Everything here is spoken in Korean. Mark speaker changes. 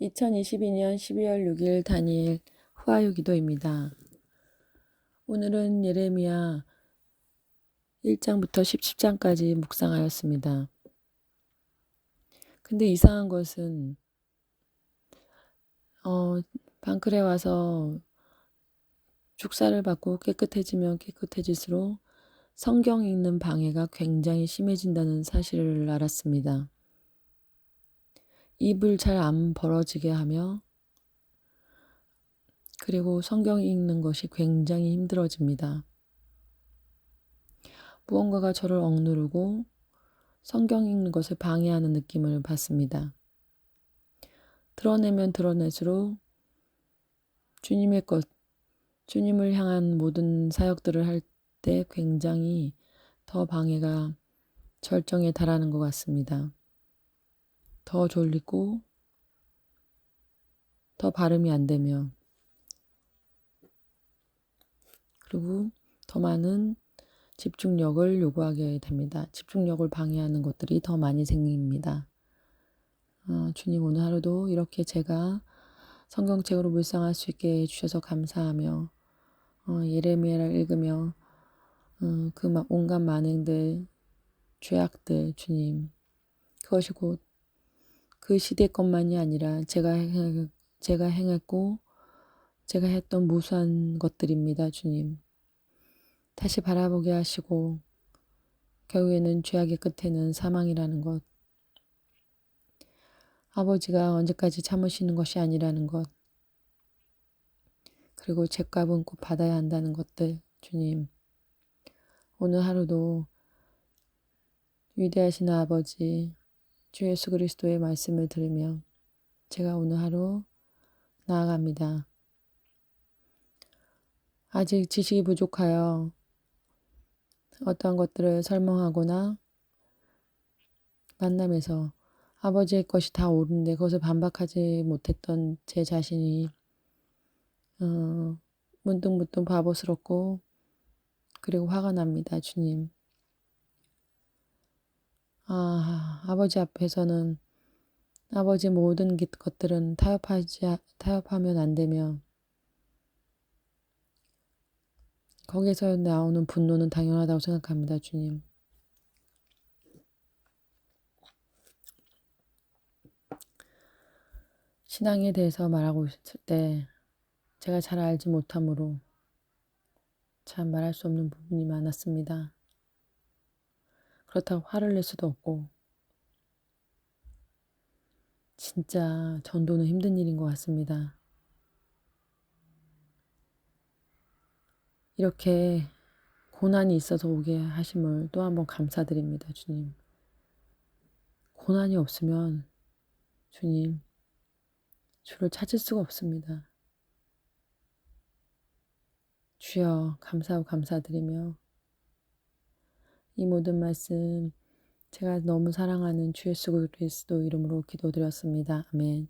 Speaker 1: 2022년 12월 6일 단일 후아유 기도입니다. 오늘은 예레미야 1장부터 10장까지 묵상하였습니다. 근데 이상한 것은 어, 방클에 와서 축사를 받고 깨끗해지면 깨끗해질수록 성경 읽는 방해가 굉장히 심해진다는 사실을 알았습니다. 입을 잘 안 벌어지게 하며 그리고 성경 읽는 것이 굉장히 힘들어집니다. 무언가가 저를 억누르고 성경 읽는 것을 방해하는 느낌을 받습니다. 드러내면 드러낼수록 주님의 것, 주님을 향한 모든 사역들을 할 때 굉장히 더 방해가 절정에 달하는 것 같습니다. 더 졸리고 더 발음이 안 되며 그리고 더 많은 집중력을 요구하게 됩니다. 집중력을 방해하는 것들이 더 많이 생깁니다. 어, 주님 오늘 하루도 이렇게 제가 성경책으로 묵상할 수 있게 해주셔서 감사하며 어, 예레미야를 읽으며 어, 그 온갖 만행들, 죄악들 주님 그것이 곧 그 시대 것만이 아니라 제가 행, 제가 행했고 제가 했던 무수한 것들입니다, 주님. 다시 바라보게 하시고 결국에는 죄악의 끝에는 사망이라는 것. 아버지가 언제까지 참으시는 것이 아니라는 것. 그리고 죄값은 꼭 받아야 한다는 것들, 주님. 오늘 하루도 위대하신 아버지, 주 예수 그리스도의 말씀을 들으며 제가 오늘 하루 나아갑니다. 아직 지식이 부족하여 어떠한 것들을 설명하거나 만남에서 아버지의 것이 다 옳은데 그것을 반박하지 못했던 제 자신이 어, 문득문득 바보스럽고 그리고 화가 납니다, 주님. 아, 아버지 앞에서는 아버지 모든 것들은 타협하지, 타협하면 안 되며, 거기서 나오는 분노는 당연하다고 생각합니다, 주님. 신앙에 대해서 말하고 있을 때 제가 잘 알지 못하므로 참 말할 수 없는 부분이 많았습니다. 그렇다고 화를 낼 수도 없고, 진짜 전도는 힘든 일인 것 같습니다. 이렇게 고난이 있어서 오게 하심을 또 한번 감사드립니다, 주님. 고난이 없으면 주님, 주를 찾을 수가 없습니다. 주여 감사하고 감사드리며 이 모든 말씀 제가 너무 사랑하는 주 예수 그리스도 이름으로 기도드렸습니다. 아멘.